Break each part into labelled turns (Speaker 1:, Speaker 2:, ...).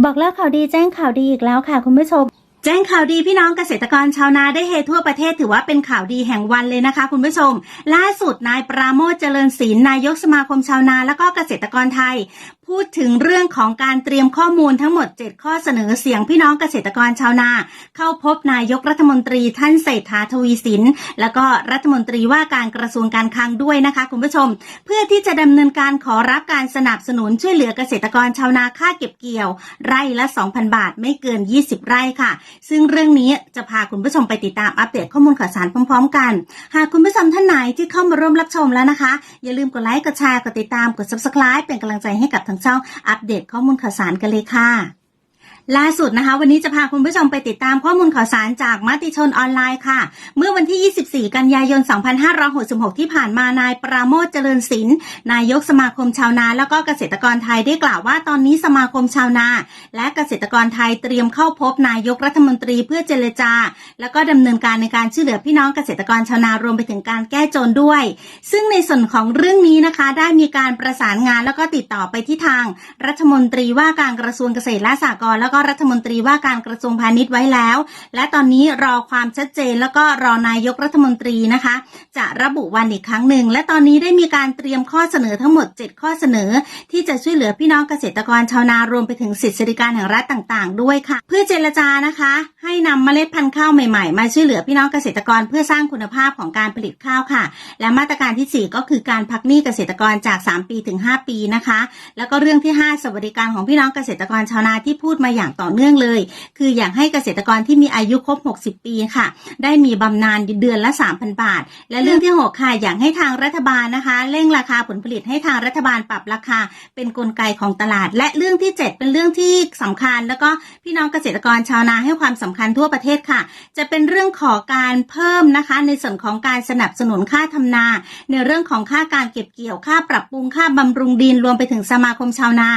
Speaker 1: บอกเล่าข่าวดีแจ้งข่าวดีอีกแล้วค่ะคุณผู้ชม จ้งข่าวดีพี่น้องเกษตรกรชาวนาได้เฮทั่วประเทศถือว่าเป็นข่าวดีแห่งวันเลยนะคะ คุณผู้ชม ล่าสุดนายปราโมทเจริญศิลนายกสมาคมชาวนาและก็เกษตรกรไทย พูดถึงเรื่องของการเตรียมข้อมูลทั้งหมด 7 ข้อเสนอเสียงพี่น้องเกษตรกรชาวนา เข้าพบนายกรัฐมนตรีท่านเศรษฐาทวีสิน แล้วก็รัฐมนตรีว่าการกระทรวงการคลังด้วยนะคะ คุณผู้ชม เพื่อที่จะดำเนินการขอรับการสนับสนุนช่วยเหลือเกษตรกรชาวนาค่าเก็บเกี่ยว ไร่ละ 2,000 บาทไม่เกิน 20 ไร่ค่ะซึ่งเรื่องนี้จะพาคุณผู้ชมไปติดตามอัปเดตข้อมูลข่าวสารพร้อม ๆ กัน หากคุณผู้ชมท่านไหนที่เข้ามาร่วมรับชมแล้วนะคะ อย่าลืมกดไลค์ กดแชร์ กดติดตาม กด subscribe เป็นกำลังใจให้กับทางช่องอัปเดตข้อมูลข่าวสารกันเลยค่ะ ล่าสุดนะคะ วันนี้จะพาคุณผู้ชมไปติดตามข้อมูลข่าวสารจากมติชนออนไลน์ค่ะ เมื่อวันที่ 24 กันยายน 2566 ที่ผ่านมานายปราโมทเจริญศิลป์นายกสมาคมชาวนาแล้วก็เกษตรกรไทยได้กล่าวว่าตอนนี้สมาคมชาวนา และเกษตรกรไทยเตรียมเข้าพบนายกรัฐมนตรีเพื่อเจรจา แล้วก็ดำเนินการในการช่วยเหลือพี่น้องเกษตรกรชาวนารวมไปถึงการแก้จนด้วย ซึ่งในส่วนของเรื่องนี้นะคะ ได้มีการประสานงานแล้วก็ติดต่อไปที่ทาง รัฐมนตรีว่าการกระทรวงเกษตรและสหกรณ์แล้วก็รัฐมนตรีว่าการกระทรวงพาณิชย์ไว้แล้ว และตอนนี้รอความชัดเจนแล้วก็รอนายกรัฐมนตรีนะคะ จะระบุวันอีกครั้งหนึ่ง และตอนนี้ได้มีการเตรียมข้อเสนอทั้งหมด 7 ข้อเสนอ ที่จะช่วยเหลือพี่น้องเกษตรกรชาวนารวมไปถึงสิทธิสวัสดิการแห่งรัฐต่าง ๆ ด้วยค่ะ เพื่อเจรจานะคะให้นำเมล็ดพันธุ์ข้าวใหม่ๆ มาช่วยเหลือพี่น้องเกษตรกรเพื่อสร้างคุณภาพของการผลิตข้าวค่ะ และมาตรการทีสี่ 4 ก็คือการพักหนี้เกษตรกรจาก 3 ปีถึง 5 ปีนะคะ แล้วก็เรื่องที่ 5 สวัสดิการของพี่น้องเกษตรกรชาวนาที่พูดมาอย่างต่อเนื่องเลย คืออยากให้เกษตรกรที่มีอายุครบ 60 ปีค่ะ ได้มีบำนาญเดือนละ 3,000 บาท และเรื่องที่ 6 ค่ะอยากให้ทางรัฐบาลนะคะเร่งราคาผลผลิตให้ทางรัฐบาลปรับราคา เป็นกลไกของตลาด และเรื่องที่ 7 เป็นเรื่องที่สำคัญ แล้วก็พี่น้องเกษตรกรชาวนาให้ความสำคัญทั่วประเทศค่ะ จะเป็นเรื่องของการเพิ่มนะคะ ในส่วนของการสนับสนุนค่าทำนา ในเรื่องของค่าการเก็บเกี่ยวค่าปรับปรุงค่าบำรุงดินรวมไปถึงสมาคมชาวนา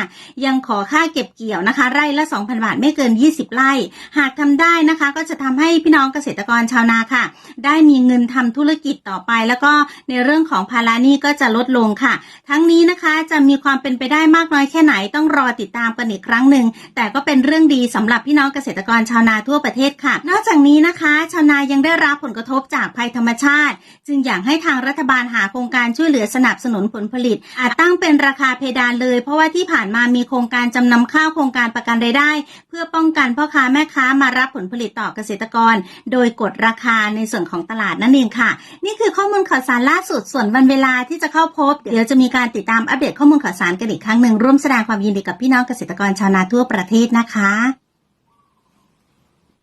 Speaker 1: ยังขอค่าเก็บเกี่ยวนะคะ ไร่ละ 2,000 บาทไม่เกิน 20 ไร่ หากทำได้นะคะ ก็จะทำให้พี่น้องเกษตรกรชาวนาค่ะ ได้มีเงินทำธุรกิจต่อไป แล้วก็ในเรื่องของภาระหนี้ก็จะลดลงค่ะ ทั้งนี้นะคะจะมีความเป็นไปได้มากน้อยแค่ไหนต้องรอติดตามกันอีกครั้งหนึ่งแต่ก็เป็นเรื่องดีสำหรับพี่น้องเกษตรกรชาวนาทั่วประเทศค่ะ นอกจากนี้นะคะชาวนายังได้รับผลกระทบจากภัยธรรมชาติ จึงอยากให้ทางรัฐบาลหาโครงการช่วยเหลือสนับสนุนผลผลิต อาจตั้งเป็นราคาเพดานเลย เพราะว่าที่ผ่านมามีโครงการจำนำข้าวโครงการประกันรายได้ เพื่อป้องกันพ่อค้าแม่ค้ามารับผลผลิตต่อเกษตรกร โดยกดราคาในส่วนของตลาดนั่นเองค่ะ นี่คือข้อมูลข่าวสารล่าสุดส่วนวันเวลาที่จะเข้าพบ เดี๋ยวจะมีการติดตามอัปเดตข้อมูลข่าวสารกันอีกครั้งหนึ่งร่วมแสดงความยินดีกับพี่น้องเกษตรกรชาวนาทั่วประเทศนะคะ